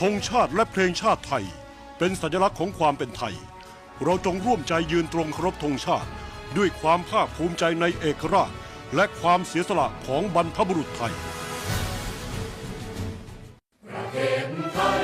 ธงชาติและเพลงชาติไทย เป็นสัญลักษณ์ของความเป็นไทย เราจงร่วมใจยืนตรงเคารพธงชาติ ด้วยความภาคภูมิใจในเอกราช และความเสียสละของบรรพบุรุษไทยเ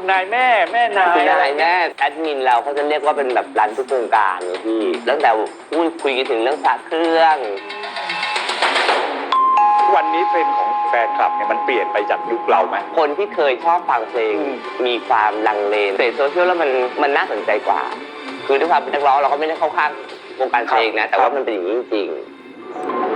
คุณนายแม่แม่นายคุณนายแม่แอดมินเราเขาจะเรียกว่าเป็นแบบรันทุกวงการเลยพี่ตั้งแต่พูดคุยกันถึงเรื่องพระเครื่องวันนี้เทรนด์ของแฟนคลับเนี่ยมันเปลี่ยนไปจากยุคเราไหมคนที่เคยชอบฟังเพลงอืมมีความลังเลเสพโซเชียลแล้วมันมันน่าสนใจกว่า คือด้วยความเป็นนักร้องเราก็ไม่ได้เข้าข้างวงการเพลงนะ แต่ว่ามันเป็นอย่างนี้จริงๆ